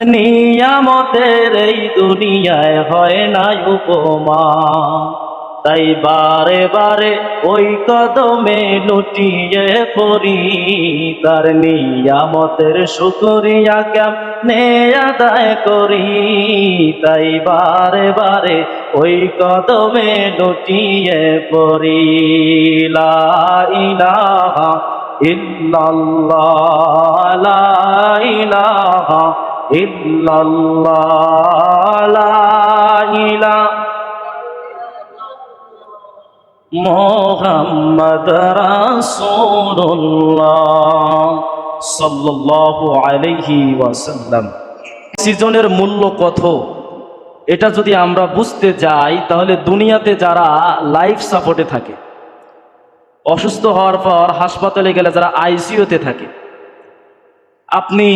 নিয়ামতের এই দুনিয়ায় হয় না উপমা। তাই বারে বারে ওই কদমে লুটিয়ে পড়ি। তার নিয়ামতের শুকরিয়া কেমনে আদায় করি? তাই বারে বারে ওই কদমে লুটিয়ে পড়ি। লা ইলাহা ইল্লাল্লাহ, লা মোহাম্মদ রাসূলুল্লাহ সিজনের মূল্য কত? এটা যদি আমরা বুঝতে যাই, তাহলে দুনিয়াতে যারা লাইফ সাপোর্টে থাকে, অসুস্থ হওয়ার পর হাসপাতালে গেলে যারা আইসিইউতে থাকে, আপনি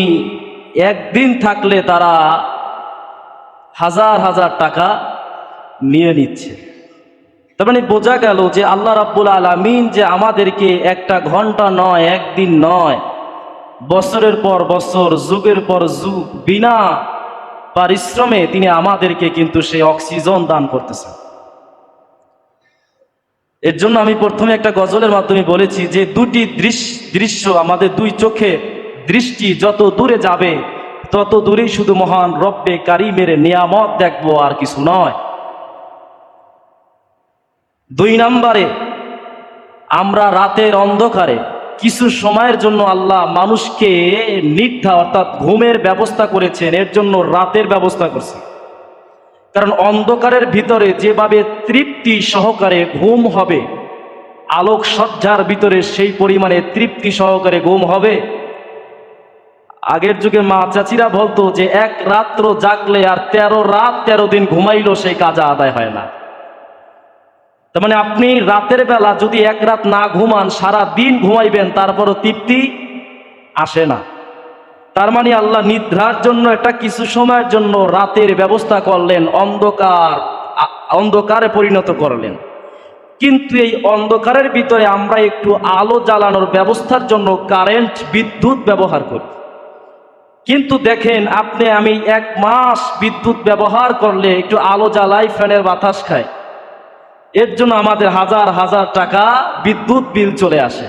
একদিন থাকলে তারা হাজার হাজার টাকা নিয়ে নিচ্ছে। তার মানে বোঝা গেল যে আল্লাহ রাব্বুল আলামিন যে আমাদেরকে একটা ঘণ্টা নয়, একদিন নয়, বছরের পর বছর, যুগের পর যুগ, বিনা পারিশ্রমে তিনি আমাদেরকে কিন্তু সেই অক্সিজেন দান করতেছেন। এর জন্য আমি প্রথমে একটা গজলের মাধ্যমে বলেছি যে দুটি দৃশ- দৃশ্য আমাদের দুই চোখে দৃষ্টি যত দূরে যাবে, তত দূরেই শুধু মহান রব্বে কারিমের নিয়ামত দেখব আর কিছু নয়। দুই নম্বরে, আমরা রাতের অন্ধকারে কিছু সময়ের জন্য আল্লাহ মানুষকে নিদ্রা অর্থাৎ ঘুমের ব্যবস্থা করেছেন, এর জন্য রাতের ব্যবস্থা করছেন। কারণ অন্ধকারের ভিতরে যেভাবে তৃপ্তি সহকারে ঘুম হবে আলোক সজ্জার ভিতরে সেই পরিমাণে তৃপ্তি সহকারে ঘুম হবে আগের যুগে মা চাচিরা বলতো যে, এক রাত্র জাগলে আর তেরো রাত তেরো দিন ঘুমাইলো সেই কাজা আদায় হয় না। তার মানে আপনি রাতের বেলা যদি এক রাত না ঘুমান, সারা দিন ঘুমাইবেন, তারপরও তৃপ্তি আসে না। তার মানে আল্লাহ নিদ্রার জন্য একটা কিছু সময়ের জন্য রাতের ব্যবস্থা করলেন, অন্ধকার অন্ধকারে পরিণত করলেন। কিন্তু এই অন্ধকারের ভিতরে আমরা একটু আলো জ্বালানোর ব্যবস্থার জন্য কারেন্ট, বিদ্যুৎ ব্যবহার করি। কিন্তু দেখেন আপনি আমি এক মাস বিদ্যুৎ ব্যবহার করলে একটু আলো জ্বালাই ফ্যানের বাতাস খায় এর জন্য আমাদের হাজার হাজার টাকা বিদ্যুৎ বিল চলে আসে।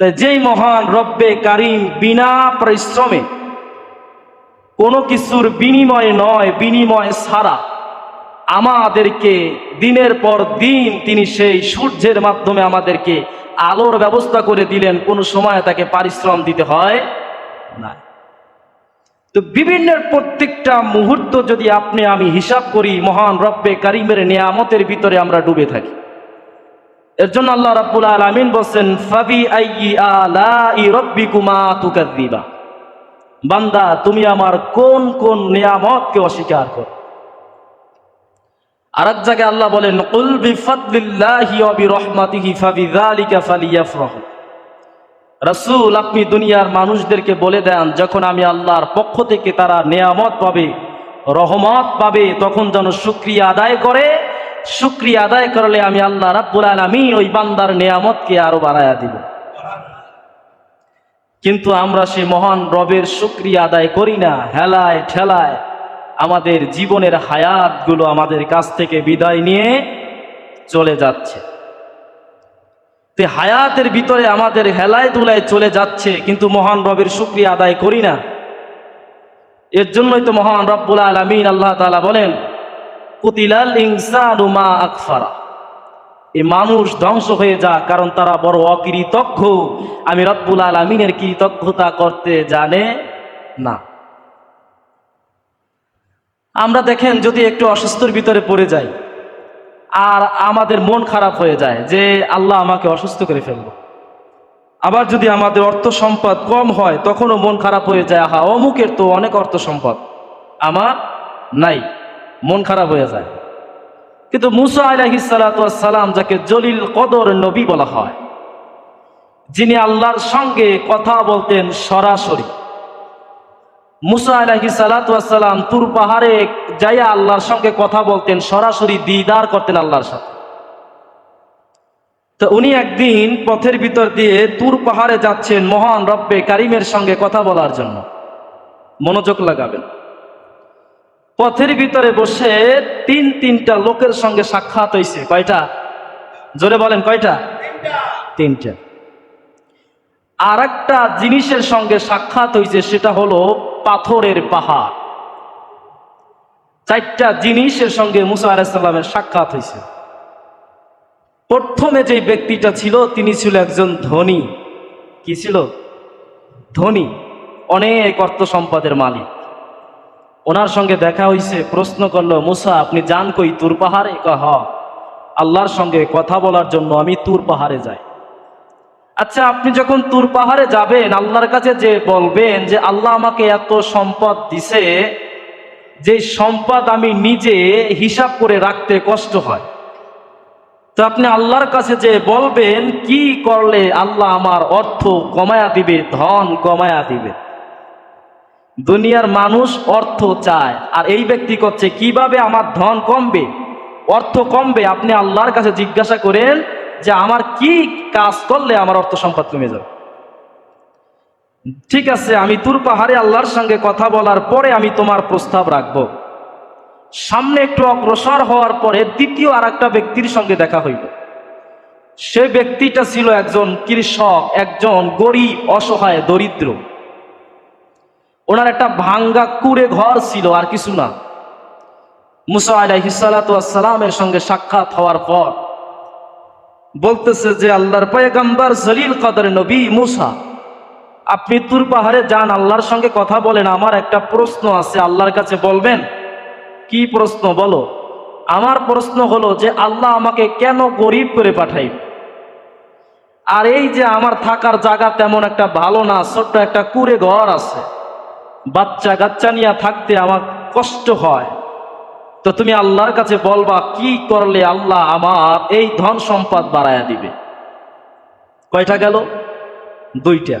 তাই যেই মহান রব্বে কারিম বিনা পরিশ্রমে কোনো কিছুর বিনিময় নয়, বিনিময় ছাড়া আমাদেরকে দিনের পর দিন তিনি সেই সূর্যের মাধ্যমে আমাদেরকে আলোর ব্যবস্থা করে দিলেন, কোনো সময় তাকে পারিশ্রম দিতে হয় না। তো বিভিন্ন প্রত্যেকটা মুহূর্ত যদি আপনি, আমি হিসাব করি, মহান রব্বে কারিমের নিয়ামতের ভিতরে আমরা ডুবে থাকি। এর জন্য আল্লাহ রাব্বুল আলামিন বলছেন, ফাবি আইয়ি আলাই রাব্বিকুমা বান্দা, তুমি আমার কোন কোন নিয়ামতকে অস্বীকার কর? আরেক জায়গায় আল্লাহ বলেন, কুল বিফাদলিল্লাহি ওয়া বিরহমাতিহি ফাবিযালিকা ফালিয়াফরাহু। রাসূল, আপনি দুনিয়ার মানুষদেরকে বলে দেন, যখন আমি আল্লাহর পক্ষ থেকে তারা নেয়ামত পাবে, রহমত পাবে, তখন যেন শুক্রিয়া আদায় করে। শুক্রিয়া আদায় করলে আমি আল্লাহ রাব্বুল আলামিন ওই বান্দার নেয়ামতকে আরও বাড়ায়া দিব। কিন্তু আমরা সে মহান রবের শুক্রিয়া আদায় করি না, হেলায় ঠেলায় আমাদের জীবনের হায়াতগুলো আমাদের কাছ থেকে বিদায় নিয়ে চলে যাচ্ছে। তে হায়াতের ভিতরে আমাদের হেলায় দুলায় চলে যাচ্ছে, কিন্তু মহান রবের শুক্রিয়া আদায় করি না। এর জন্যই তো মহান রব্বুল আলমিন আল্লাহ তালা বলেন, কুতিলাল ইনসানু মা আকফারা। এই মানুষ ধ্বংস হয়ে যা কারণ তারা বড় অকৃতজ্ঞ। আমি রব্বুল আলমিনের কৃতজ্ঞতা করতে জানে না। আমরা দেখেন যদি একটু অসুস্থর ভিতরে পড়ে যাই আর আমাদের মন খারাপ হয়ে যায় যে আল্লাহ আমাকে অসুস্থ করে ফেলল। আবার যদি আমাদের অর্থ সম্পদ কম হয়, তখনও মন খারাপ হয়ে যায়। আহা, অমুকের তো অনেক অর্থ সম্পদ। আমার নাই, মন খারাপ হয়ে যায়। কিন্তু মুসা আলাহিসাল্লাম যাকে জলিল কদর নবী বলা হয়, যিনি আল্লাহর সঙ্গে কথা বলতেন সরাসরি। মুসা আলাহি সালাতাম তুর পাহাড়ে যাইয়া আল্লাহর সঙ্গে কথা বলতেন, সরাসরি দিদার করতেন আল্লাহর সাথে। তো উনি একদিন পথের ভিতর দিয়ে তুর পাহাড়ে যাচ্ছেন মহান রব্বে কারিমের সঙ্গে কথা বলার জন্য। মনোযোগ লাগাবেন। পথের ভিতরে বসে তিন তিনটা লোকের সঙ্গে সাক্ষাৎ হয়েছে কয়টা? জোরে বলেন, কয়টা? তিনটা। আর একটা জিনিসের সঙ্গে সাক্ষাৎ হয়েছে সেটা হলো পাথরের পাহাড়। চারটা জিনিসের সঙ্গে মুসা আলাহিসাল্লামের সাক্ষাৎ হয়েছে প্রথমে যে ব্যক্তিটা ছিল, তিনি ছিল একজন ধনী। কি ছিল? ধনী। অনেক অর্থ সম্পদের মালিক। ওনার সঙ্গে দেখা হয়েছে প্রশ্ন করল, মুসা, আপনি যান কই? তুর পাহাড়ে? কহ আল্লাহর সঙ্গে কথা বলার জন্য আমি তুর পাহাড়ে যাই। আচ্ছা আপনি যখন তুর পাহাড়ে যাবেন, আল্লাহর কাছে যে বলবেন যে, আল্লাহ আমাকে এত সম্পদ দিছে, যে সম্পদ আমি নিজে হিসাব করে রাখতে কষ্ট হয়। তো আপনি আল্লাহর কাছে যে বলবেন, কি করলে আল্লাহ আমার অর্থ কমায়া দিবে, ধন কমায়া দিবে? দুনিয়ার মানুষ অর্থ চায়, আর এই ব্যক্তি করছে, কীভাবে আমার ধন কমবে, অর্থ কমবে? আপনি আল্লাহর কাছে জিজ্ঞাসা করেন যে আমার কি কাজ করলে আমার অর্থ সম্পদ কমে যাবে? ঠিক আছে, আমি তুর পাহাড়ে আল্লাহর সঙ্গে কথা বলার পরে আমি তোমার প্রস্তাব রাখব। সামনে একটু অগ্রসর হওয়ার পরে দ্বিতীয় আর ব্যক্তির সঙ্গে দেখা হইল। সে ব্যক্তিটা ছিল একজন কৃষক, একজন গরিব, অসহায়, দরিদ্র। ওনার একটা ভাঙ্গা কুড়ে ঘর ছিল, আর কিছু না। মুসা আলাইহিসালামের সঙ্গে সাক্ষাৎ হওয়ার পর বলতেছে যে আল্লাহর পয়গাম্বার জলিল কদর নবী মুসা, আপনি তুর পাহাড়ে যান, আল্লাহর সঙ্গে কথা বলেন, আমার একটা প্রশ্ন আছে, আল্লাহর কাছে বলবেন? কি প্রশ্ন বলো? আমার প্রশ্ন হলো যে আল্লাহ আমাকে কেন গরিব করে পাঠাই আর এই যে আমার থাকার জায়গা তেমন একটা ভালো না, ছোট্ট একটা কুড়ে ঘর আছে বাচ্চা কাচ্চা নিয়ে থাকতে আমার কষ্ট হয়। তো তুমি আল্লাহর কাছে বলবা, কি করলে আল্লাহ আমার এই ধন সম্পদ বাড়ায়া দিবে? কয়টা গেল? দুইটা।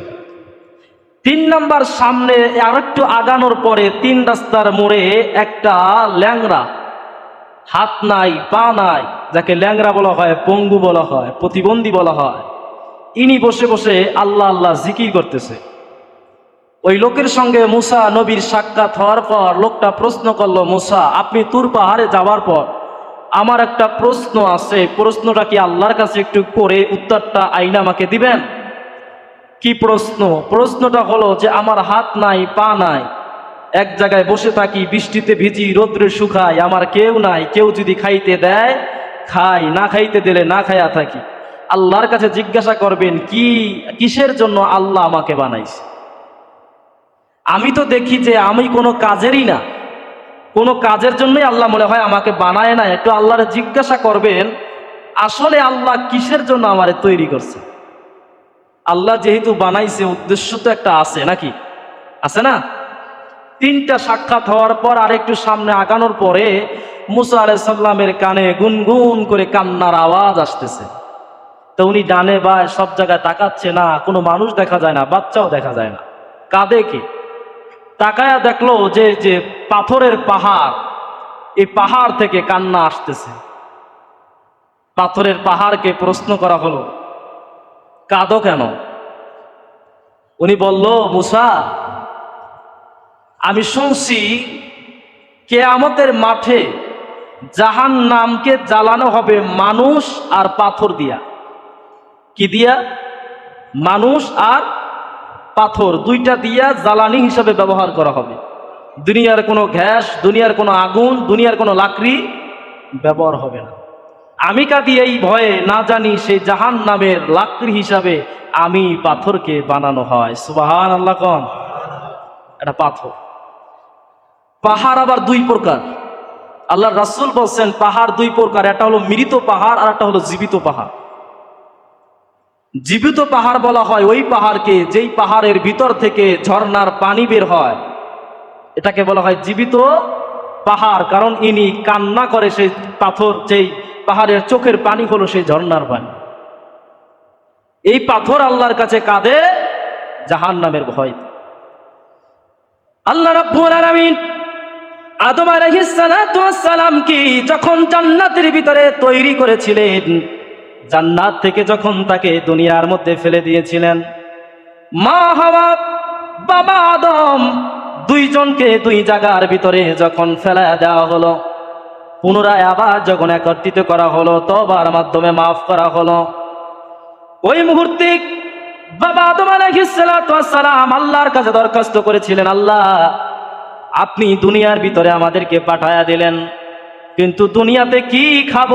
তিন নাম্বার সামনে আর একটু আগানোর পরে তিন রাস্তার মোড়ে একটা ল্যাংরা হাত নাই, পা নাই, যাকে ল্যাংরা বলা হয়, পঙ্গু বলা হয়, প্রতিবন্ধী বলা হয়, ইনি বসে বসে আল্লাহ আল্লাহ জিকির করতেছে। ওই লোকের সঙ্গে মুসা নবীর সাক্ষাৎ হওয়ার পর লোকটা প্রশ্ন করল, মুসা, আপনি তুর পাহাড়ে যাওয়ার পর আমার একটা প্রশ্ন আছে। প্রশ্নটা কি আল্লাহর কাছে একটু করে উত্তরটা আইনা আমাকে দিবেন? কি প্রশ্ন? প্রশ্নটা হলো যে, আমার হাত নাই, পা নাই। এক জায়গায় বসে থাকি, বৃষ্টিতে ভিজি, রোদ্রে শুকাই, আমার কেউ নাই। কেউ যদি খাইতে দেয়, খাই। না খাইতে দিলে না খাইয়া থাকি। আল্লাহর কাছে জিজ্ঞাসা করবেন, কি, কিসের জন্য আল্লাহ আমাকে বানাইছে? আমি তো দেখি যে আমি কোনো কাজেরই না। কোনো কাজের জন্যই আল্লাহ মনে হয় আমাকে বানায় না। একটু আল্লাহরে জিজ্ঞাসা করবেন, আসলে আল্লাহ কিসের জন্য আমারে তৈরি করছে? আল্লাহ যেহেতু বানাইছে, উদ্দেশ্য তো একটা আছে, নাকি? আছে না? তিনটা সাক্ষাৎ হওয়ার পর আরেকটু সামনে আগানোর পরে মুসা আলাইসাল্লামের কানে গুনগুন করে কান্নার আওয়াজ আসতেছে। তো উনি ডানে বা সব জায়গায় তাকাচ্ছে না, কোনো মানুষ দেখা যায় না, বাচ্চাও দেখা যায় না। কাঁদে কে? তাকায়া দেখল যে যে পাথরের পাহাড়, এই পাহাড় থেকে কান্না আসতেছে। পাথরের পাহাড়কে প্রশ্ন করা হলো, কাঁদো কেন? উনি বলল, মুসা, আমি শুনছি কেয়ামতের মাঠে জাহান নামকে জ্বালানো হবে মানুষ আর পাথর দিয়া। কি দিয়া? মানুষ আর পাথর দুইটা দিয়া জ্বালানি হিসাবে ব্যবহার করা হবে। দুনিয়ার কোনো গ্যাস, দুনিয়ার কোনো আগুন, দুনিয়ার কোনো লাকড়ি ব্যবহার হবে না। আমি কাঁদি এই ভয়ে না জানি সেই জাহান নামের লাকড়ি হিসাবে আমি পাথরকে বানানো হয়। সুবাহান আল্লাহ কন। এটা পাথর। পাহাড় আবার দুই প্রকার। আল্লাহ রাসুল বলছেন, পাহাড় দুই প্রকার, একটা হলো মৃত পাহাড় আর একটা হলো জীবিত পাহাড়। জীবিত পাহাড় বলা হয়, ওই পাহাড়কে যেই পাহাড়ের ভিতর থেকে ঝর্ণার পানি বের হয়। এটাকে বলা হয় জীবিত পাহাড়, কারণ ইনি কান্না করে সেই পাথর, যেই পাহাড়ের চোখের পানি হলো সেই ঝর্ণার পানি। এই পাথর আল্লাহর কাছে কাঁদে জাহান নামের ভয়। আল্লাহ রাব্বুল আলামিন আদম আলাইহিস সালাম কি যখন জান্নাতের ভিতরে তৈরি করেছিলেন জান্নাত থেকে যখন তাকে দুনিয়ার মধ্যে ফেলে দিয়েছিলেন, মা হাওয়া, বাবা আদম, দুইজনকে দুই জায়গার ভিতরে যখন ফেলা দেওয়া হলো, পুনরায় আবার যখন একত্রিত করা হলো, তবার মাধ্যমে মাফ করা হলো। ওই মুহূর্তে বাবা আদম সালাম আল্লাহর কাছে দরখাস্ত করেছিলেন, আল্লাহ, আপনি দুনিয়ার ভিতরে আমাদেরকে পাঠায়া দিলেন, কিন্তু দুনিয়াতে কি খাব?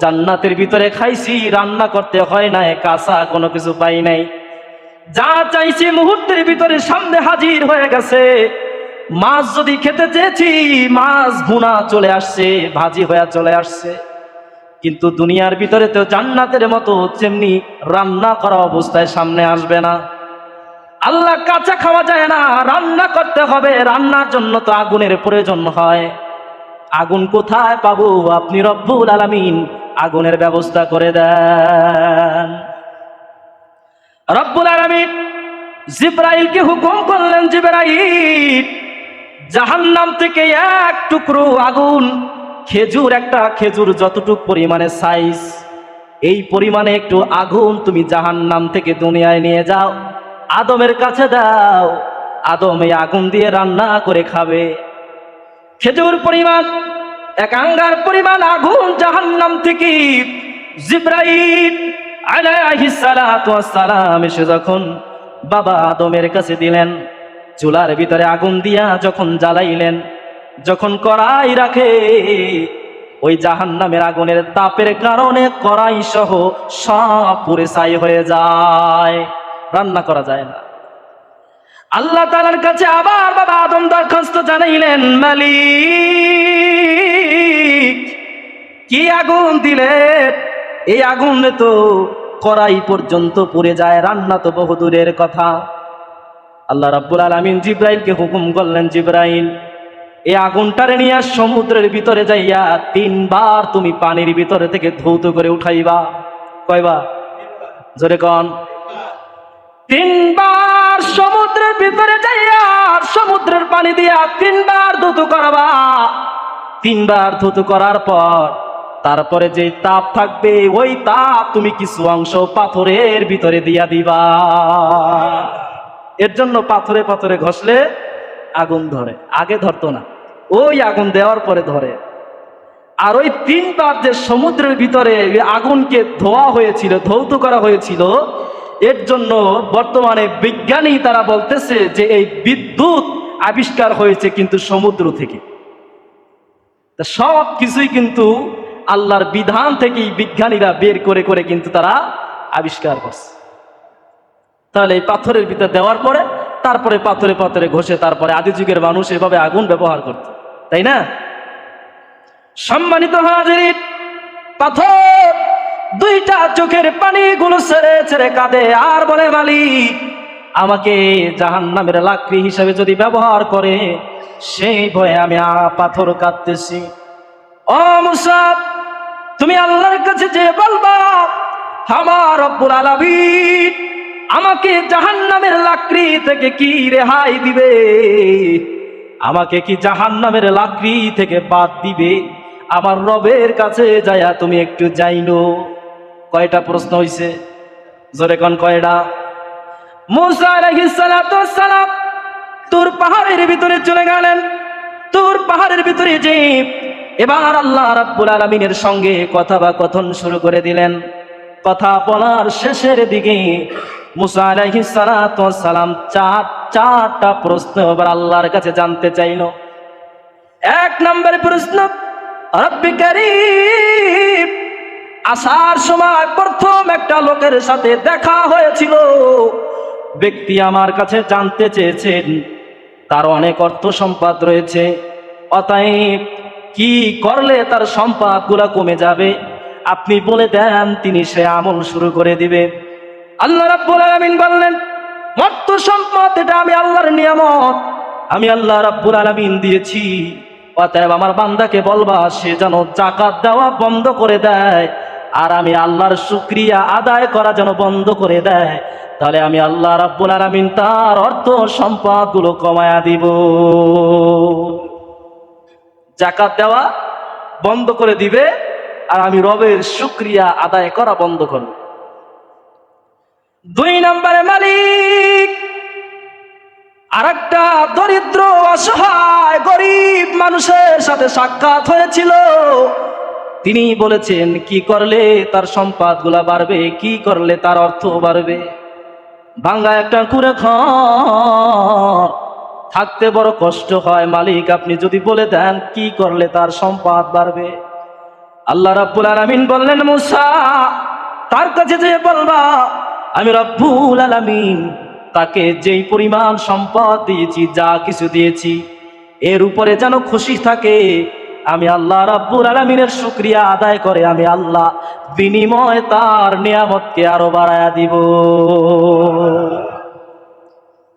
জান্নাতের ভিতরে খাইছি, রান্না করতে হয় নাই, কাঁচা কোনো কিছু পাই নাই। যা চাইছি মুহূর্তের ভিতরে সামনে হাজির হয়ে গেছে। মাছ যদি খেতে চেয়েছি, মাছ ভুনা চলে আসছে, ভাজি হয়ে চলে আসছে। কিন্তু দুনিয়ার ভিতরে তো জান্নাতের মতো যেমনি রান্না করা অবস্থায় সামনে আসবে না। আল্লাহ কাঁচা খাওয়া যায় না, রান্না করতে হবে, রান্নার জন্য তো আগুনের প্রয়োজন হয়। আগুন কোথায় পাবো? আপনি রব্বুল আলামিন আগুনের ব্যবস্থা করে দেন। রব্বুল আলামিন জিব্রাইলকে হুকুম করলেন, জিব্রাইল, জাহান্নাম থেকে এক টুকরো আগুন, খেজুর একটা, খেজুর যতটুক পরিমাণে সাইজ এই পরিমাণে একটু আগুন তুমি জাহান্নাম থেকে দুনিয়ায় নিয়ে যাও, আদমের কাছে দাও, আদম এই আগুন দিয়ে রান্না করে খাবে। খেজুর পরিমাণ এক আঙ্গার পরিমাণ আগুন জাহান্নাম থেকে জিব্রাইল আলাইহিস সালাতু সালাম এসে যখন বাবা আদমের কাছে দিলেন, চুলার ভিতরে আগুন দিয়া যখন জ্বালাইলেন, যখন কড়াই রাখে, ওই জাহান্নামের আগুনের তাপের কারণে কড়াই সহ সব পুরে ছাই হয়ে যায়, রান্না করা যায় না। আল্লাহ তালার কাছে আবার বাবা আদম দরখাস্ত জানাইলেন, মালিক কি আগুন দিলে? এই আগুন তো কড়াই পর্যন্ত পুড়ে যায়, রান্না তো বহুদূরের কথা। আল্লাহ রাব্বুল আলামিন জিব্রাইলকে হুকুম করলেন, জিব্রাইল, এই আগুনটারে নিয়ে সমুদ্রের ভিতরে যাইয়া তিনবার তুমি পানির ভিতরে থেকে ধৌত করে উঠাইবা। কয়বা জোরে কন। তিনবার সমুদ্রের ভিতরে যাইয়া সমুদ্রের পানি দিয়া তিনবার ধুতু করবা। তিনবার ধুতু করার পর তারপরে যে তাপ থাকবে, ওই তাপ তুমি কিছু অংশ পাথরের ভিতরে দিয়া দিবা। এর জন্য পাথরে পাথরে ঘষলে আগুন ধরে। আগে ধরতো না। ওই আগুন দেওয়ার পরে ধরে। আর ওই তিনবার যে সমুদ্রের ভিতরে আগুনকে ধোয়া হয়েছিল, ধৌত করা হয়েছিল, এর জন্য বর্তমানে বিজ্ঞানী তারা বলতেছে যে এই বিদ্যুৎ আবিষ্কার হয়েছে কিন্তু সমুদ্র থেকে। সব কিছুই কিন্তু আল্লাহর বিধান থেকেই বিজ্ঞানীরা বের করে করে কিন্তু তারা আবিষ্কার করছে। তাহলে এই পাথরের ভিতরে দেওয়ার পরে, তারপরে পাথরে পাথরে ঘষে তারপরে আদি যুগের মানুষ এভাবে আগুন ব্যবহার করত। তাই না? সম্মানিত হাজির পাথর দুইটা চোখের পানিগুলো ছেড়ে ছেড়ে কাঁদে। আর বলে মালিক, আমাকে জাহান নামের লাকড়ি হিসাবে যদি ব্যবহার করে, সেই ভয়ে আমি পাথর কাঁদতেছি। ও মুসাব তুমি আল্লাহর কাছে যে বলবা, আমার রব্বুল আলামিন আমাকে জাহান্নামের লাকড়ি থেকে কি রেহাই দিবে? আমাকে কি জাহান্নামের লাকড়ি থেকে বাদ দিবে? আমার রবের কাছে যায়া তুমি একটু যাইনো। কয়টা প্রশ্ন হইছে? জোরে কোন কয়টা? মুসা সালাম তোর পাহাড়ের ভিতরে চলে গেলেন। তোর পাহাড়ের ভিতরে যে এবার আল্লাহ রাব্বুল আলামিনের সঙ্গে কথা বা কথন শুরু করে দিলেন। কথা বলার শেষের দিকে মুসা ওয়াস সালাম চার, চারটা প্রশ্ন এবার আল্লাহর কাছে জানতে চাইল। এক নম্বর প্রশ্ন, রব্বি আসার সময় প্রথম একটা লোকের সাথে দেখা হয়েছিল। ব্যক্তি আমার কাছে জানতে চেয়েছেন, তার অনেক অর্থ সম্পদ রয়েছে। অতএব কি করলে তার সম্পদগুলো কমে যাবে? আপনি বলে দেন, তিনি সে আমল শুরু করে দিবে। আল্লাহ রাব্বুল আলামিন বললেন অর্থ সম্পদ, এটা আমি আল্লাহর নিয়ামত। আমি আল্লাহ রাব্বুল আলামিন দিয়েছি। অতএব আমার বান্দাকে বলবা, সে যেন জাকাত দেওয়া বন্ধ করে দেয়, আর আমি আল্লাহর শুক্রিয়া আদায় করা যেন বন্ধ করে দেয়, তাহলে আমি আল্লাহ রাব্বুল আলামিন তার অর্থ সম্পদগুলো কমায়া দিব। জাকাত দেওয়া বন্ধ করে দিবে আর আমি রবের শুক্রিয়া আদায় করা বন্ধ করব। দুই নম্বরে মালিক আর একটা দরিদ্র অসহায় গরিব মানুষের সাথে সাক্ষাৎ হয়েছিল। তিনি বলেছেন, কি করলে তার সম্পদগুলা বাড়বে? কি করলে তার অর্থ বাড়বে? ভাঙ্গা একটা কুড়ে ঘর থাকতে বড় কষ্ট হয়। মালিক, আপনি যদি বলে দেন, কি করলে তার সম্পদ বাড়বে? আল্লাহ রাব্বুল আলামিন বললেন, মুসা, তার কাছে যে বলবা, আমি রব্বুল আলামিন তাকে যেই পরিমাণ সম্পদ দিয়েছি, যা কিছু দিয়েছি, এর উপরে যেন খুশি থাকে, আমি আল্লাহ রাব্বুল আলামিনের শুক্রিয়া আদায় করে, আমি আল্লাহ বিনিময় তার নিয়ামতকে আরও বাড়ায়া দিব।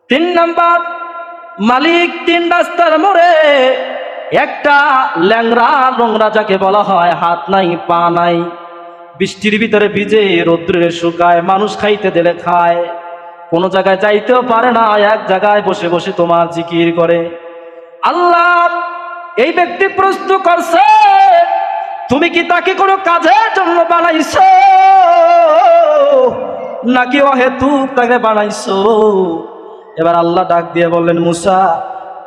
তিন নাম্বার মালিক তিন রাস্তার মোড়ে একটা ল্যাংরা নোংরা যাকে বলা হয় হাত নাই, পা নাই। বৃষ্টির ভিতরে ভিজে রৌদ্রে শুকায়, মানুষ খাইতে দিলে খায়। কোনো জায়গায় যাইতেও পারে না, এক জায়গায় বসে বসে তোমার জিকির করে। আল্লাহ এই ব্যক্তি প্রশ্ন করছে, তুমি কি তাকে কোনো কাজের জন্য বানাইছো? নাকি অহেতুক তাকে বানাইছো? এবার আল্লাহ ডাক দিয়ে বললেন, মুসা,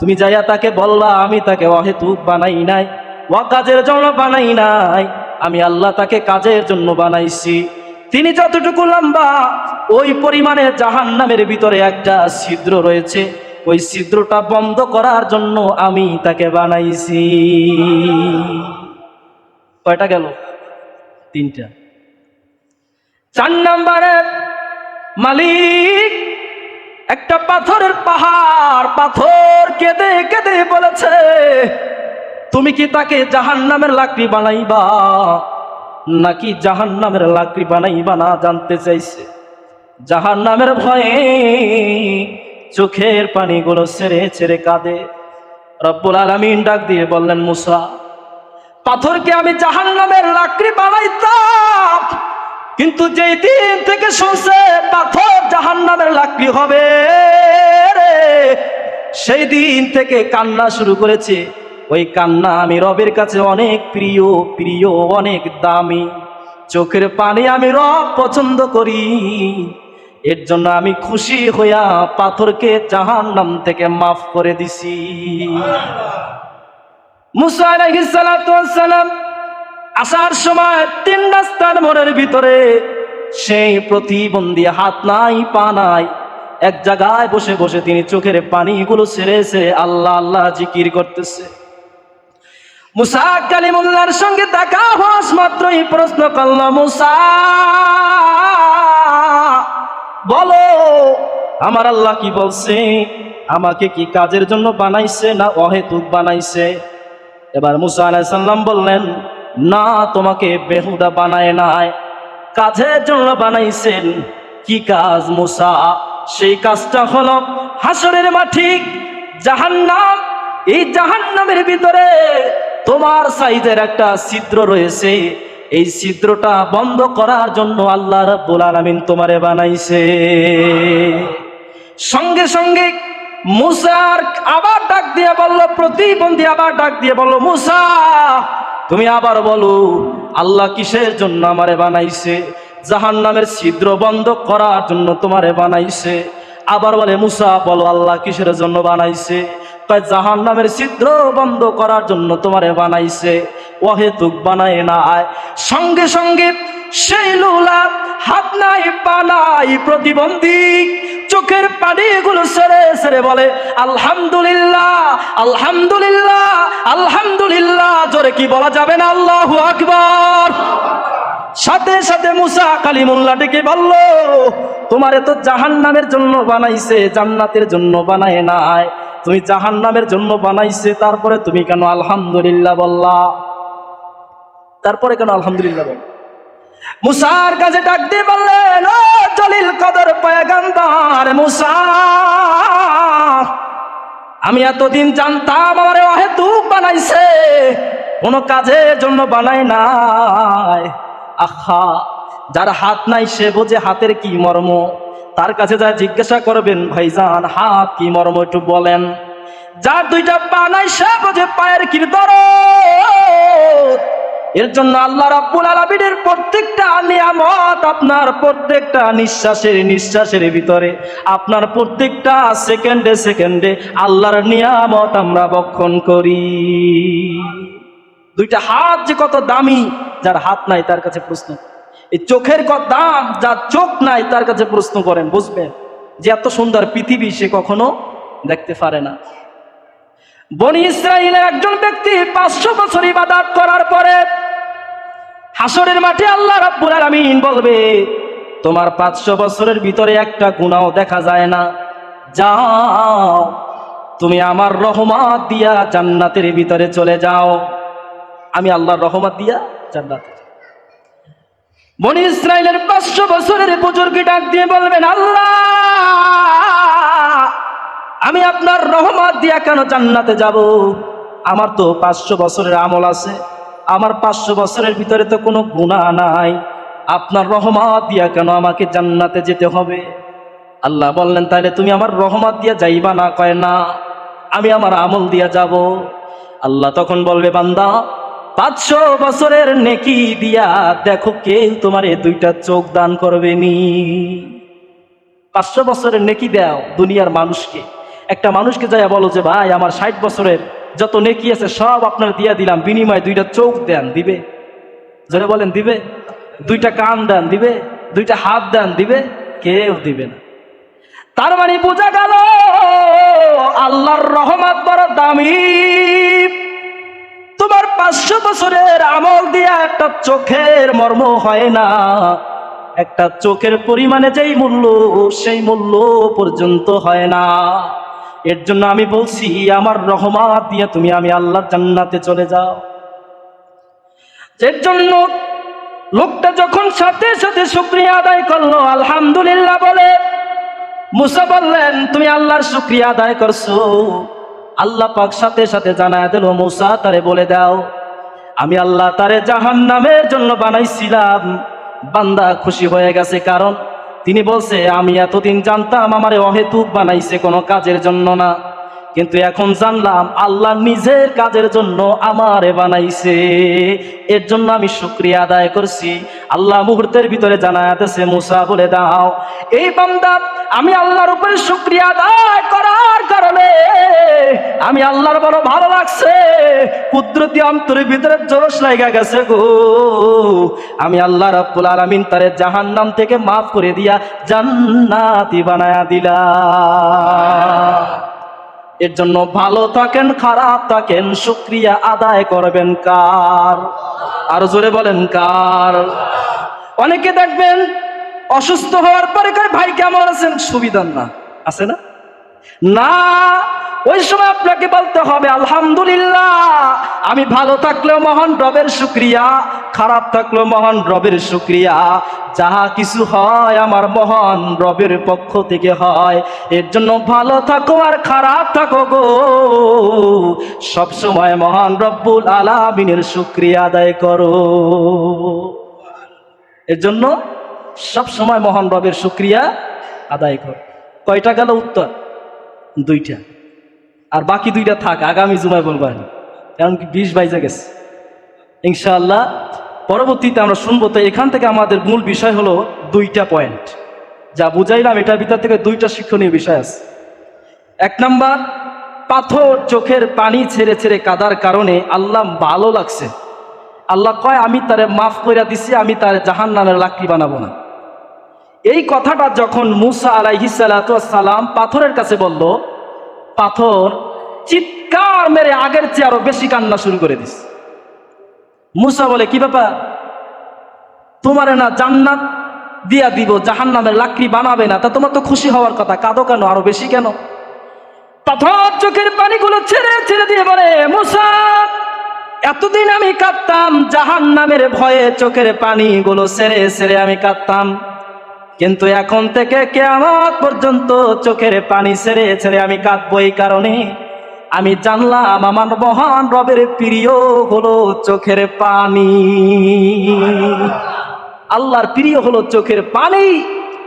তুমি যাইয়া তাকে বললা আমি তাকে অহেতুক বানাই নাই, ও কাজের জন্য বানাই নাই, আমি আল্লাহ তাকে কাজের জন্য বানাইছি। তিনি যতটুকু লম্বা, ওই পরিমাণে জাহান নামের ভিতরে একটা ছিদ্র রয়েছে, ওই ছিদ্রটা বন্ধ করার জন্য আমি তাকে বানাইছি। কয়টা গেল? তিনটা। চার নাম্বারে মালিক একটা পাথরের পাহাড়, পাথর কেঁদে কেঁদে বলেছে, তুমি কি তাকে জাহান নামের লাকড়ি বানাইবা? নাকি জাহান নামের লাকড়ি বানাইবা না জানতে চাইছে? জাহান নামের ভয়ে চোখের পানিগুলো ছেড়ে ছেড়ে কাঁদে। রব্বুল আলমিন ডাক দিয়ে বললেন, মুসা, পাথরকে আমি জাহান নামের লাকড়ি বানাইতাম কিন্তু যেই দিন থেকে শুনছে পাথর জাহান নামের লাকড়ি হবে সেই দিন থেকে কান্না শুরু করেছে। ওই কান্না আমি রবের কাছে অনেক প্রিয় প্রিয়, অনেক দামি। চোখের পানি আমি রব পছন্দ করি। এর জন্য আমি খুশি হইয়া পাথরকে জাহান নাম থেকে মাফ করে দিছি। মুসা আলাইহিস সালাম আসার সময় তিন রাস্তার মোড়ের ভিতরে সেই প্রতিবন্ধী হাত নাই, পা নাই, এক জায়গায় বসে বসে তিনি চোখের পানিগুলো ছেড়ে ছেড়ে আল্লাহ আল্লাহ জিকির করতেছে। মুসা কালিমুল্লার সঙ্গে দেখা হস মাত্রই প্রশ্ন করল, মুসা, বলো, আমার আল্লাহ কি বলছে? আমাকে কি কাজের জন্য বানাইছে না অহেতুক বানাইছে? এবার মুসা আলাইসাল্লাম বললেন না, তোমাকে বেহুদা বানায় নাই। কাজের জন্য বানাইছেন। কি কাজ, মুসা? সেই কাজটা হলো হাসরের মাঠিক জাহান্নাম। এই জাহান্নামের ভিতরে তোমার সাইজের একটা ছিদ্র রয়েছে। এই ছিদ্রটা বন্ধ করার জন্য আল্লাহ রাব্বুল আলামিন তোমারে বানাইছে। সঙ্গে সঙ্গে মুসার আবার ডাক দিয়ে বলল, প্রতিবন্ধী আবার ডাক দিয়ে বলল, মুসা তুমি আবার বলো, আল্লাহ কিসের জন্য আমারে বানাইছে? জাহান নামের ছিদ্র বন্ধ করার জন্য তোমারে বানাইছে। আবার বলে, মুসা, বলো, আল্লাহ কিসের জন্য বানাইছে? তাই জাহান নামের ছিদ্র বন্ধ করার জন্য তোমারে বানাইছে। অহেতুক বানায় না আয়। সঙ্গে সঙ্গে সেই লুলা হাত নাই, পা নাই, প্রতিবন্ধী চোখের পানিগুলো সেরে সেরে বলে, আলহামদুলিল্লাহ আলহামদুলিল্লাহ আলহামদুলিল্লাহ। জোরে কি বলা যাবে না? আল্লাহ আকবার। সাথে সাথে মুসা কালিমুল্লাহ ডেকে বলল, তোমারে তো জাহান নামের জন্য বানাইছে, জান্নাতের জন্য বানায় নাই। তুমি জাহান নামের জন্য বানাইছে, তারপরে তুমি কেন আলহামদুলিল্লাহ বললা? তারপরে কেন আলহামদুলিল্লাহ বল মুসার কাছে ডাক দিয়ে বললেন, ও জলিল কদর পয়গম্বর মুসা, আমি এতদিন জানতাম আমারে অহেতুক বানাইছে, কোনো কাজের জন্য বানাই নাই। আহা, যার হাত নাই সে বোঝে হাতের কি মর্ম। তার কাছে যা জিজ্ঞাসা করবেন, ভাইজান, হাত কি মর্ম একটু বলেন। যার দুইটা পা নাই সে বোঝে পায়ের কি দরদ। এর জন্য আল্লাহ রাব্বুল আলামিনের প্রত্যেকটা নিয়ামত আপনার প্রত্যেকটা নিঃশ্বাসের নিঃশ্বাসের ভিতরে, আপনার প্রত্যেকটা সেকেন্ডে সেকেন্ডে আল্লাহর নিয়ামত আমরা বক্ষণ করি। দুইটা হাত যে কত দামি, যার হাত নাই তার কাছে প্রশ্ন। এই চোখের কত দাম, যার চোখ নাই তার কাছে প্রশ্ন করেন, বুঝবেন? যে এত সুন্দর পৃথিবী সে কখনো দেখতে পারে না। বনি ইসরায়েলের একজন ব্যক্তি পাঁচশো বছর ইবাদত করার পরে হাসরের মাঠে আল্লাহ রাব্বুল আলামিন বলবে, তোমার পাঁচশো বছরের ভিতরে একটা গুণাও দেখা যায় না। যাও, তুমি আমার রহমত দিয়া জান্নাতের ভিতরে চলে যাও। আমি আল্লাহর রহমত দিয়া জান্নাতে বনি ইসরায়েলের পাঁচশো বছরের বুজুর্গি ডাক দিয়ে বলবেন, আল্লাহ আমি আপনার রহমত দিয়া কেন জান্নাতে যাব? আমার তো পাঁচশো বছরের আমল আছে। আমার পাঁচশো বছরের ভিতরে তো কোনো গুণা নাই। আপনার রহমত দিয়া কেন আমাকে জান্নাতে যেতে হবে? আল্লাহ বললেন তাহলে তুমি আমার রহমত দিয়া যাইবা না, কয় না, আমি আমার আমল দিয়া যাব। আল্লাহ তখন বলবে, বান্দা, পাঁচশো বছরের নেকি দিয়া দেখো কেউ তোমার দুইটা চোখ দান করবে নি। পাঁচশো বছরের নেকি দাও দুনিয়ার মানুষকে। একটা মানুষকে যাইয়া বলো যে, ভাই, আমার ষাট বছরের যত নেকি আছে সব আপনার দিয়া দিলাম, বিনিময়ে দুইটা চোখ দেন, দিবে? জোরে বলেন, দিবে? দুইটা কান দেন, দিবে? দুইটা হাত দেন, দিবে? কেউ দিবে না। তার মানে বোঝা গেল, আল্লাহর রহমত বড় দামি। তোমার পাঁচশো বছরের আমল দিয়া একটা চোখের মর্ম হয় না। একটা চোখের পরিমাণে যেই মূল্য, সেই মূল্য পর্যন্ত হয় না। এর জন্য আমি বলছি, আমার রহমত দিয়ে তুমি আমি আল্লাহর জান্নাতে চলে যাও। এর জন্য লোকটা যখন সাথে সাথে শুক্রিয়া আদায় করল, আলহামদুলিল্লাহ বলে, মুসা বললেন, তুমি আল্লাহর শুক্রিয়া আদায় করছ। আল্লাহ পাক সাথে সাথে জানায় দিল, মুসা, তারে বলে দাও, আমি আল্লাহ তারে জাহান নামের জন্য বানাইছিলাম। বান্দা খুশি হয়ে গেছে, কারণ তিনি বলছে আমি এতদিন জানতাম আমারে অহেতুক বানাইছে কোনো কাজের জন্য না। কিন্তু এখন জানলাম আল্লাহ নিজের কাজের জন্য আমারে বানাইছে। এর জন্য আমি শুক্রিয়া আদায় করছি। আল্লাহ মুহূর্তের ভিতরে জানাতেছে মুসা বলে দাও, এই বান্দা, আমি আল্লাহর উপরে শুক্রিয়া আদায় করার কারণে আমি আল্লাহর বড় ভালো লাগছে। কুদরতি অন্তরের ভিতরে জোশ লাগা গেছে গো। আমি আল্লাহ রাব্বুল আলামিন তারে জাহান্নাম থেকে মাফ করে দিয়া জান্নাতি বানায়া দিলাম। এর জন্য ভালো থাকেন, খারাপ থাকেন, শুক্রিয়া আদায় করবেন কার? আর জোরে বলেন কার? অনেকে দেখবেন অসুস্থ হওয়ার পরে ভাই কেমন আছেন? সুবিধার না। আছে না? না ওই সময় আপনাকে বলতে হবে, আলহামদুলিল্লাহ, আমি ভালো থাকলেও মহান রবের শুক্রিয়া, খারাপ থাকলেও মহান রবের শুক্রিয়া। যাহা কিছু হয় আমার মহান রবের পক্ষ থেকে হয়। এর জন্য ভালো থাকো আর খারাপ থাকো গো। সব সময় মহান রব্বুল আলামিনের শুক্রিয়া আদায় করো। এর জন্য সব সময় মহান রবের শুক্রিয়া আদায় করো। কয়টা গেল উত্তর? দুইটা। আর বাকি দুইটা থাক, আগামী জুমায় বলবেন কারণ কি বিশ বাইজে গেছে। ইনশাআল্লাহ, পরবর্তীতে আমরা শুনব, তো এখান থেকে আমাদের মূল বিষয় হলো দুইটা পয়েন্ট যা বুঝাইলাম, এটার ভিতর থেকে দুইটা শিক্ষণীয় বিষয় আছে। এক নাম্বার, পাথর চোখের পানি ছেড়ে ছেড়ে কাদার কারণে আল্লাহ ভালো লাগছে। আল্লাহ কয়, আমি তারে মাফ করে দিছি, আমি তার জাহান নামের লাকড়ি বানাবো না। এই কথাটা যখন মুসা আলাইহিসালাম পাথরের কাছে বলল, পাথর চিৎকার মেরে আগের চেয়ে আরও বেশি কান্না শুরু করে দিস। মুসা বলে, কি ব্যাপার? তোমারে না জান্নাত দিয়া দিব জাহান নামের লাকড়ি বানাবে না। তা তোমার তো খুশি হওয়ার কথা, কাঁদো কেন, আরও বেশি কেন? পাথর চোখের পানিগুলো ছেড়ে ছেড়ে দিয়ে বলে, মুসা, এতদিন আমি কাঁদতাম জাহান নামের ভয়ে চোখের পানিগুলো ছেড়ে ছেড়ে আমি কাঁদতাম। কিন্তু এখন থেকে কেয়ামত পর্যন্ত চোখের পানি ছেড়ে ছেড়ে আমি কাঁদবো এই কারণে। আমি জানলাম আমার মহান রবের প্রিয় হলো চোখের পানি। আল্লাহর প্রিয় হলো চোখের পানি।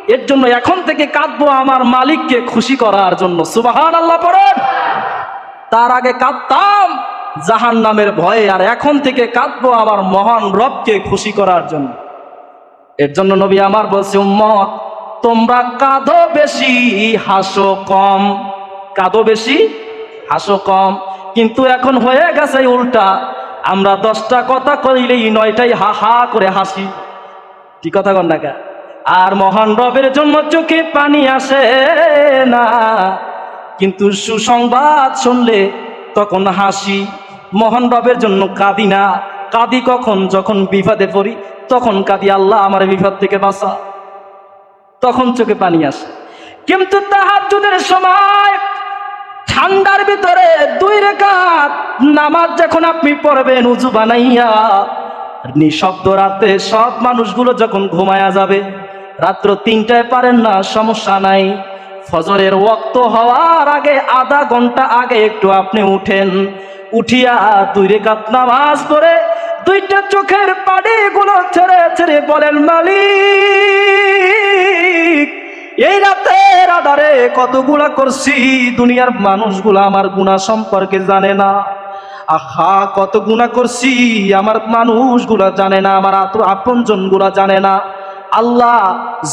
এর জন্য এখন থেকে কাঁদবো আমার মালিককে খুশি করার জন্য। সুবাহান আল্লাহ পড়েন। তার আগে কাঁদতাম জাহান নামের ভয়ে, আর এখন থেকে কাঁদবো আমার মহান রবকে খুশি করার জন্য। এর জন্য নবী আমার বলছে, উম্মত, তোমরা কাঁদো বেশি, হাসো কম। কাঁদো বেশি হাসো কম। কিন্তু এখন হয়ে গেছে উল্টা। আমরা দশটা কথা কইলেই নয়টাই হা হা করে হাসি। কি কথা কন না আর মহান রবের জন্য চোখে পানি আসে না। কিন্তু সুসংবাদ শুনলে তখন হাসি। মহান রবের জন্য কাঁদি না। কাঁদি কখন? যখন বিপদে পড়ি, তখন কাঁদি আল্লাহ আমার বিপদ থেকে বাঁচা। তখন চোখে পানি আসে। কিন্তু তাহাজ্জুদের সময় ঠান্ডার ভিতরে দুই রেখাত নামাজ যখন আপনি পড়বেন, উজু বানাইয়া নিঃশব্দ রাতে সব মানুষগুলো যখন ঘুমায়া যাবে, রাত্র তিনটায় পারেন না, সমস্যা নাই। ফজরের ওক্ত হওয়ার আগে, আধা ঘণ্টা আগে একটু আপনি উঠেন, উঠিয়া দুই রেখাত নামাজ পড়ে, দুইটা চোখের পানিগুলো ছেড়ে ছেড়ে বলেন, মালিক এই রাতের আধারে কত গুণা করছি? দুনিয়ার মানুষগুলা আমার গুণা সম্পর্কে জানে না। আহা, কত গুণা করছি? আমার মানুষগুলা জানে না, আমার আপনজনগুলা জানে না। আল্লাহ,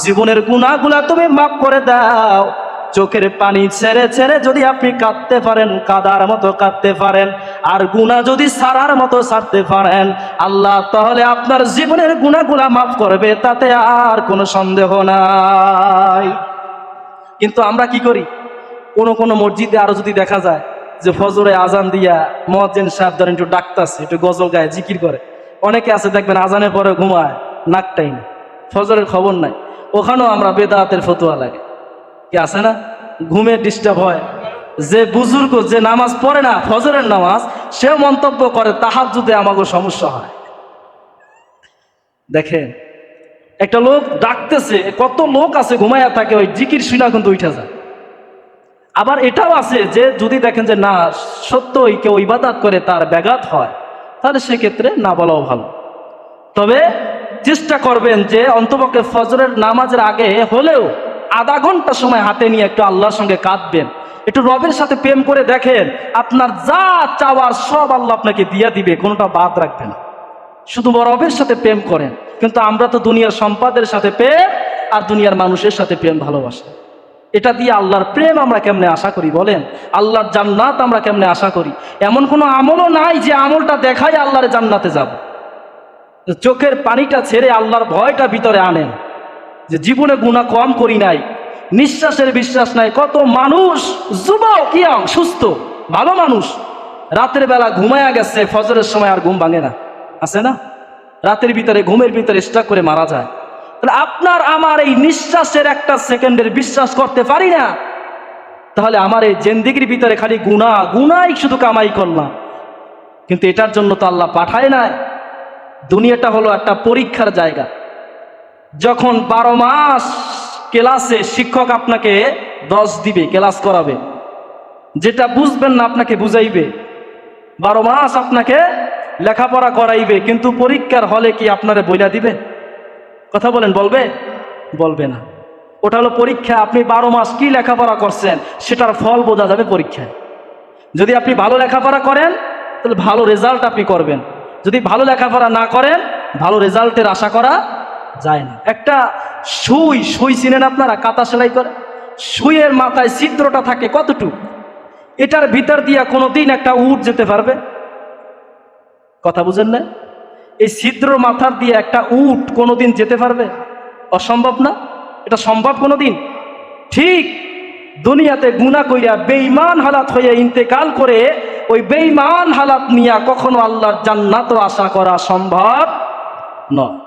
জীবনের গুণাগুলা তুমি মাফ করে দাও। চোখের পানি ছেড়ে ছেড়ে যদি আপনি কাঁদতে পারেন, কাদার মতো কাঁদতে পারেন, আর গুণা যদি সারার মতো সারতে পারেন, আল্লাহ তাহলে আপনার জীবনের গুণাগুলা মাফ করবে, তাতে আর কোনো সন্দেহ নাই। কিন্তু আমরা কি করি? কোনো কোনো মসজিদে আরও যদি দেখা যায় যে ফজরে আজান দিয়া মহাজেন সাহেব ধরেন একটু ডাকতাছে, একটু গজল গায়ে, জিকির করে। অনেকে আছে দেখবেন আজানের পরে ঘুমায় নাকটাই না ফজরের খবর নাই। ওখানেও আমরা বেদাতের ফতুয়া লাগে। কি আছে না? ঘুমে ডিস্টার্ব হয়। যে বুজুর্গ যে নামাজ পড়ে না, ফজরের নামাজ সে মন্তব্য করে তাহার যদি আমাকে সমস্যা হয়। দেখেন, একটা লোক ডাকতেছে, কত লোক আছে ঘুমাইয়া থাকে, ওই জিকির শুনা কিন্তু উঠে যায়। আবার এটাও আছে যে, যদি দেখেন যে না, সত্যই কেউ ইবাদাত করে, তার ব্যাঘাত হয়, তাহলে সেক্ষেত্রে না বলাও ভালো। তবে চেষ্টা করবেন যে, অন্তপক্ষে ফজরের নামাজের আগে হলেও আধা ঘণ্টা সময় হাতে নিয়ে একটু আল্লাহর সঙ্গে কাঁদবেন। একটু রবের সাথে প্রেম করে দেখেন, আপনার যা চাওয়ার সব আল্লাহ আপনাকে দিয়ে দিবে, কোনোটা বাদ রাখবেন না। শুধু রবের সাথে প্রেম করেন, কিন্তু আমরা তো দুনিয়ার সম্পাদের সাথে প্রেম, আর দুনিয়ার মানুষের সাথে প্রেম ভালোবাসা। এটা দিয়ে আল্লাহর প্রেম আমরা কেমনে আশা করি বলেন? আল্লাহর জান্নাত আমরা কেমনে আশা করি? এমন কোনো আমলও নাই যে আমলটা দেখাই আল্লাহর জান্নাতে যাব। চোখের পানিটা ছেড়ে আল্লাহর ভয়টা ভিতরে আনেন। যে জীবনে গুণা কম করি নাই, নিঃশ্বাসের বিশ্বাস নাই, কত মানুষ যুবক ইয়াং সুস্থ, ভালো মানুষ, রাতের বেলা ঘুমায়া গেছে, ফজরের সময় আর ঘুম ভাঙে না, আছে না? রাতের ভিতরে, ঘুমের ভিতরে স্ট্রাক করে মারা যায়। তাহলে আপনার, আমার এই নিঃশ্বাসের একটা সেকেন্ডের বিশ্বাস করতে পারি না, তাহলে আমার এই জেন্দিগির ভিতরে খালি গুণা গুনাই শুধু কামাই করলাম। কিন্তু এটার জন্য তো আল্লাহ পাঠায় নাই। দুনিয়াটা হলো একটা পরীক্ষার জায়গা। যখন বারো মাস ক্লাসে শিক্ষক আপনাকে দশ দিবে, ক্লাস করাবে, যেটা বুঝবেন না আপনাকে বুঝাইবে। বারো মাস আপনাকে লেখাপড়া করাইবে, কিন্তু পরীক্ষার হলে কি আপনারে বইলা দিবে? কথা বলেন, বলবে? বলবে না। ওটা হলো পরীক্ষা, আপনি বারো মাস কি লেখাপড়া করছেন, সেটার ফল বোঝা যাবে পরীক্ষায়। যদি আপনি ভালো লেখাপড়া করেন, তাহলে ভালো রেজাল্ট আপনি করবেন। যদি ভালো লেখাপড়া না করেন, ভালো রেজাল্টের আশা করা যায় না। একটা সুই সুই চিনেন আপনারা? কাতা সেলাই করে। সুইয়ের মাথায় ছিদ্রটা থাকে কতটুকু? এটার ভিতর দিয়া কোনোদিন একটা উট যেতে পারবে? কথা বুঝেন না? এই ছিদ্র মাথার দিয়ে একটা উট কোনোদিন যেতে পারবে? অসম্ভব না? এটা সম্ভব কোনোদিন? ঠিক দুনিয়াতে গুণা কইরা বেইমান হালাত হয়ে ইন্তেকাল করে ওই বেইমান হালাত নিয়ে কখনো আল্লাহর জান্নাত আশা করা সম্ভব নয়।